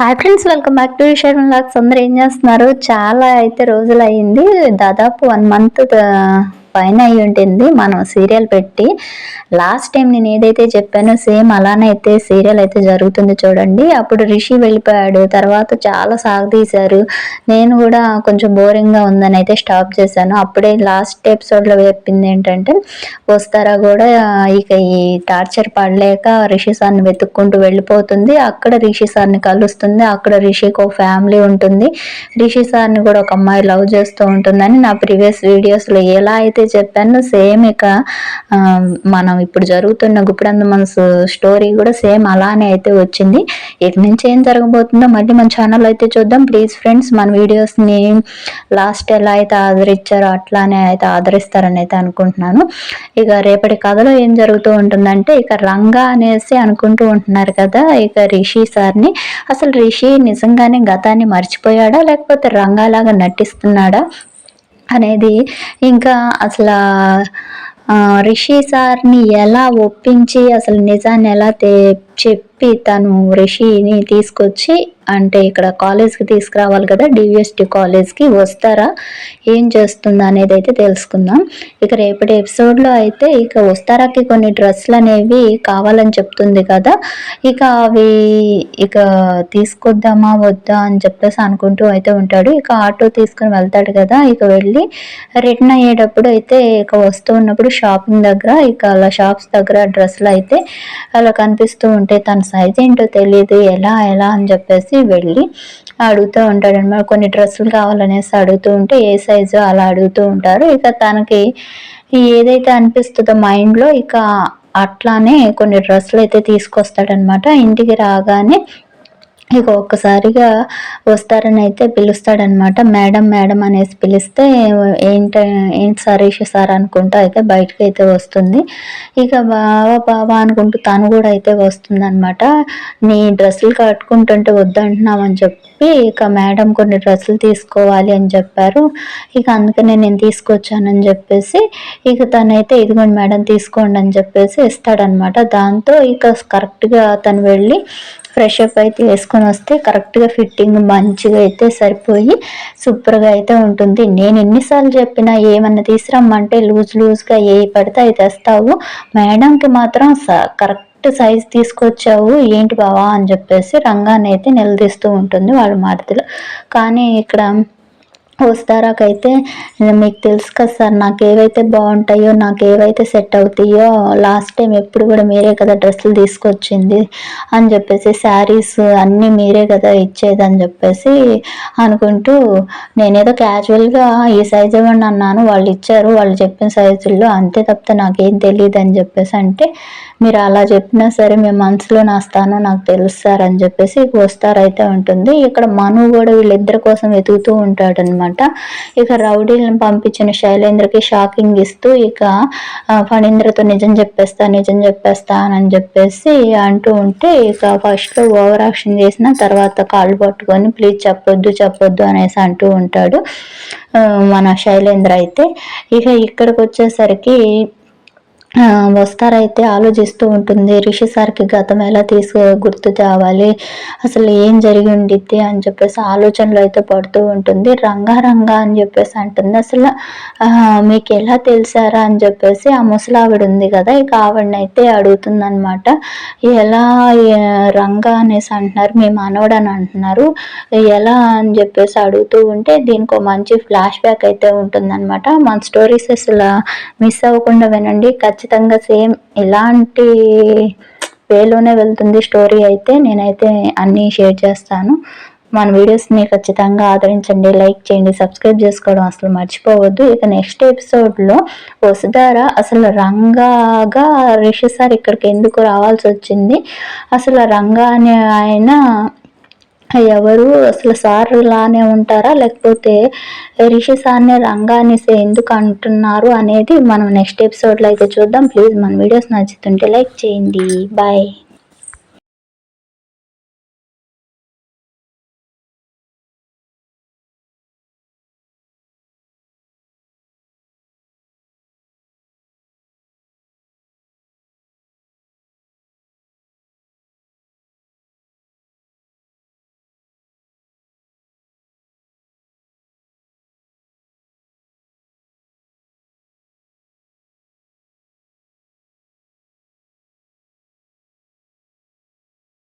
Hi friends welcome back to Sharman locks అందరూ ఏం చేస్తున్నారు? చాలా అయితే రోజులు అయ్యింది దాదాపు వన్ మంత్ uh, పైన అయి ఉంటుంది మనం సీరియల్ పెట్టి లాస్ట్ టైం నేను ఏదైతే చెప్పానో సేమ్ అలానే అయితే సీరియల్ అయితే జరుగుతుంది చూడండి. అప్పుడు రిషి వెళ్ళిపోయాడు. తర్వాత చాలా సాగదీశారు నేను కూడా కొంచెం బోరింగ్గా ఉందని అయితే స్టాప్ చేశాను. అప్పుడే లాస్ట్ ఎపిసోడ్లో చెప్పింది ఏంటంటే వస్తారా కూడా ఇక ఈ టార్చర్ పడలేక రిషి సార్ని వెతుక్కుంటూ వెళ్ళిపోతుంది. అక్కడ రిషి సార్ని కలుస్తుంది. అక్కడ రిషికి ఒక ఫ్యామిలీ ఉంటుంది. రిషి సార్ని కూడా ఒక అమ్మాయి లవ్ చేస్తూ ఉంటుందని నా ప్రీవియస్ వీడియోస్లో ఎలా అయితే చెప్పానో సేమ్ ఇక మనం ఇప్పుడు జరుగుతున్న గుప్పిడంద మనసు స్టోరీ కూడా సేమ్ అలానే అయితే వచ్చింది. ఇక నుంచి ఏం జరగబోతుందో మళ్ళీ మన ఛానల్ అయితే చూద్దాం. ప్లీజ్ ఫ్రెండ్స్ మన వీడియోస్ని లాస్ట్ ఎలా అయితే ఆదరించారో అట్లానే అయితే ఆదరిస్తారని అయితే అనుకుంటున్నాను. ఇక రేపటి కథలో ఏం జరుగుతూ ఉంటుందంటే ఇక రంగా అనేసి అనుకుంటూ ఉంటున్నారు కదా ఇక రిషి సార్ని. అసలు రిషి నిజంగానే గతాన్ని మర్చిపోయాడా లేకపోతే రంగాలాగా నటిస్తున్నాడా అనేది ఇంకా అసలు రిషి సార్ని ఎలా ఒప్పించి అసలు నిజాన్ని ఎలా తె చెప్పి తను రిషిని తీసుకొచ్చి అంటే ఇక్కడ కాలేజ్కి తీసుకురావాలి కదా డివిఎస్టి కాలేజ్కి వస్తారా? ఏం చేస్తుందా అనేది అయితే తెలుసుకుందాం. ఇక రేపటి ఎపిసోడ్లో అయితే ఇక వస్తారాకి కొన్ని డ్రెస్సులు అనేవి కావాలని చెప్తుంది కదా ఇక అవి ఇక తీసుకొద్దామా వద్దా అని చెప్పేసి అనుకుంటూ అయితే ఉంటాడు. ఇక ఆటో తీసుకుని వెళ్తాడు కదా ఇక వెళ్ళి రిటర్న్ అయ్యేటప్పుడు అయితే ఇక వస్తూ ఉన్నప్పుడు షాపింగ్ దగ్గర ఇక అలా షాప్స్ దగ్గర డ్రెస్సులు అయితే అలా కనిపిస్తూ ఉంటే తన సైజ్ ఏంటో తెలియదు ఎలా ఎలా అని చెప్పేసి వెళ్ళి అడుగుతూ ఉంటాడు అనమాట కొన్ని డ్రెస్సులు కావాలనేసి అడుగుతూ ఉంటే ఏ సైజు అలా అడుగుతూ ఉంటారు. ఇక తనకి ఏదైతే అనిపిస్తుందో మైండ్లో ఇక అట్లానే కొన్ని డ్రెస్సులు అయితే తీసుకొస్తాడనమాట ఇంటికి రాగానే ఇక ఒక్కసారిగా వస్తారని అయితే పిలుస్తాడనమాట. మేడం మేడం అనేసి పిలిస్తే ఏంట ఏంటి సార్ సార్ అనుకుంటూ అయితే బయటకు అయితే వస్తుంది. ఇక బావా బావా అనుకుంటూ తను కూడా అయితే వస్తుంది అనమాట నీ డ్రెస్సులు కట్టుకుంటుంటే వద్దంటున్నావు అని చెప్పి ఇక మేడం కొన్ని డ్రెస్సులు తీసుకోవాలి అని చెప్పారు. ఇక అందుకనే నేను తీసుకొచ్చానని చెప్పేసి ఇక తనైతే ఇదిగోండి మేడం తీసుకోండి అని చెప్పేసి ఇస్తాడనమాట. దాంతో ఇక కరెక్ట్గా తను వెళ్ళి ఫ్రెష్ అప్ అయితే వేసుకొని వస్తే కరెక్ట్గా ఫిట్టింగ్ మంచిగా అయితే సరిపోయి సూపర్గా అయితే ఉంటుంది. నేను ఎన్నిసార్లు చెప్పినా ఏమన్నా తీసుకురమ్మంటే లూజ్ లూజ్గా ఏ పడితే అవి తెస్తావు. మేడంకి మాత్రం కరెక్ట్ సైజ్ తీసుకొచ్చావు. ఏంటి బావా అని చెప్పేసి రంగాన్ని అయితే నిలదీస్తూ ఉంటుంది వాళ్ళ మాటలో. కానీ ఇక్కడ వస్తారాకైతే మీకు తెలుసు కదా సార్ నాకు ఏవైతే బాగుంటాయో నాకు ఏవైతే సెట్ అవుతాయో లాస్ట్ టైం ఎప్పుడు కూడా మీరే కదా డ్రెస్సులు తీసుకొచ్చింది అని చెప్పేసి శారీస్ అన్నీ మీరే కదా ఇచ్చేది అని చెప్పేసి అనుకుంటూ నేనేదో క్యాజువల్గా ఈ సైజ్ ఇవ్వండి అన్నాను వాళ్ళు ఇచ్చారు వాళ్ళు చెప్పిన సైజుల్లో అంతే తప్పితే నాకేం తెలియదు అని చెప్పేసి అంటే మీరు అలా చెప్పినా సరే మేము మనసులో నా స్థానం నాకు తెలుస్తారు అని చెప్పేసి వస్తారైతే ఉంటుంది. ఇక్కడ మను కూడా వీళ్ళిద్దరి కోసం వెతుకుతూ ఉంటాడనమాట అనమాట ఇక రౌడీలను పంపించిన శైలేంద్రకి షాకింగ్ ఇస్తూ ఇక ఫణీంద్రతో నిజం చెప్పేస్తా నిజం చెప్పేస్తా అని చెప్పేసి అంటూ ఉంటే ఇక ఫస్ట్లో ఓవర్ యాక్షన్ చేసిన తర్వాత కాళ్ళు పట్టుకొని ప్లీజ్ చెప్పొద్దు చెప్పొద్దు అనేసి అంటూ ఉంటాడు మన శైలేంద్ర అయితే. ఇక ఇక్కడికి వచ్చేసరికి వస్తారైతే ఆలోచిస్తూ ఉంటుంది రిషి సార్కి గతం ఎలా తీసు గుర్తు తేవాలి అసలు ఏం జరిగి ఉండిద్ది అని చెప్పేసి ఆలోచనలు అయితే పడుతూ ఉంటుంది. రంగారంగా అని చెప్పేసి అంటుంది. అసలు మీకు ఎలా తెలిసారా అని చెప్పేసి ఆ ముసలావిడ ఉంది కదా ఇక ఆవిడనైతే అడుగుతుందనమాట అడుగుతుంది అనమాట ఎలా రంగా అనేసి అంటున్నారు మీ మనవడు అని అంటున్నారు. ఎలా అని చెప్పేసి అడుగుతూ ఉంటే దీనికి మంచి ఫ్లాష్ బ్యాక్ అయితే ఉంటుందన్నమాట. మన స్టోరీస్ అసలు మిస్ అవ్వకుండా వినండి. ఖచ్చితంగా ఖచ్చితంగా సేమ్ ఇలాంటి వేలోనే వెళ్తుంది స్టోరీ అయితే నేనైతే అన్నీ షేర్ చేస్తాను. మన వీడియోస్ని ఖచ్చితంగా ఆదరించండి లైక్ చేయండి సబ్స్క్రైబ్ చేసుకోవడం అసలు మర్చిపోవద్దు. ఇక నెక్స్ట్ ఎపిసోడ్లో వసుధార అసలు రంగాగా రిషి సార్ ఇక్కడికి ఎందుకు రావాల్సి వచ్చింది? అసలు రంగా అనే ఆయన ఎవరు అసలు సార్ లానే ఉంటారా? లేకపోతే రిషి సార్ని అనేసి ఎందుకు అంటున్నారు అనేది మనం నెక్స్ట్ ఎపిసోడ్లో అయితే చూద్దాం. ప్లీజ్ మన వీడియోస్ నచ్చుతుంటే లైక్ చేయండి. బాయ్.